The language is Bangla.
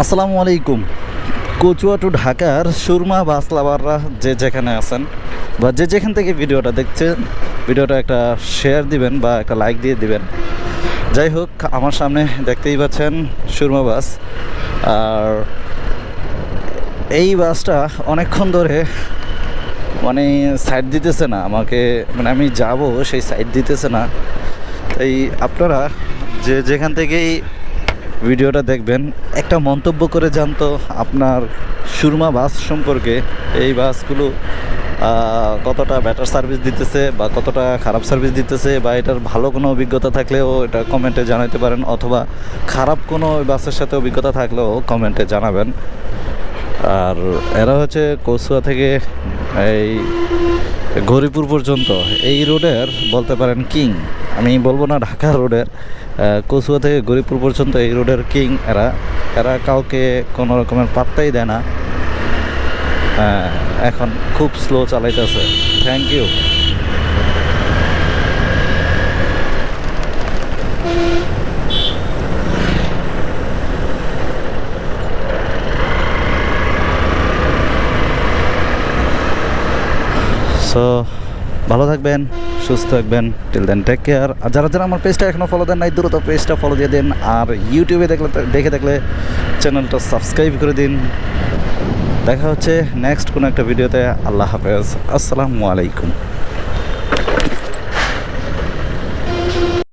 আসসালামু আলাইকুম। কচুয়া টু ঢাকার সুরমা বাস লাভাররা যে যেখানে আছেন বা যে যেখান থেকে ভিডিওটা দেখছেন, ভিডিওটা একটা শেয়ার দিবেন বা একটা লাইক দিয়ে দিবেন। যাই হোক, আমার সামনে দেখতেই পাচ্ছেন সুরমা বাস। আর এই বাসটা অনেকক্ষণ ধরে মানে সাইড দিতেছে না, আমাকে মানে আমি যাব, সেই সাইড দিতেছে না। তাই আপনারা যে যেখান থেকেই ভিডিওটা দেখবেন। একটা মন্তব্য করে জানতো আপনার সুরমা বাস সম্পর্কে, এই বাসগুলো কতটা বেটার সার্ভিস দিতেছে বা কতটা খারাপ সার্ভিস দিতেছে বা এটার ভালো কোনো অভিজ্ঞতা থাকলেও এটা কমেন্টে জানাতে পারেন অথবা খারাপ কোনো বাসের সাথে অভিজ্ঞতা থাকলেও কমেন্টে জানাবেন। আর এরা হচ্ছে কচুয়া থেকে এই গৌরীপুর পর্যন্ত। এই রোডের বলতে পারেন কিং। আমি বলব না ঢাকা রোডের কচুয়া থেকে গৌরীপুর পর্যন্ত এই রোডের কিং এরা। এরা কাউকে কোনো রকমের পাত্তাই দেয় না। এখন খুব স্লো চালাইতেছে। থ্যাংক ইউ সো ভালো থাকবেন, সুস্থ থাকবেন টিল দেন টেক কেয়ার আর যারা যারা আমার পেজটা এখনও ফলো দেন নাই, দ্রুত পেজটা ফলো দিয়ে দিন। আর ইউটিউবে দেখলে, দেখে থাকলে চ্যানেলটা সাবস্ক্রাইব করে দিন। দেখা হচ্ছে নেক্সট কোনো একটা ভিডিওতে আল্লাহ হাফেজ। আসসালামু আলাইকুম।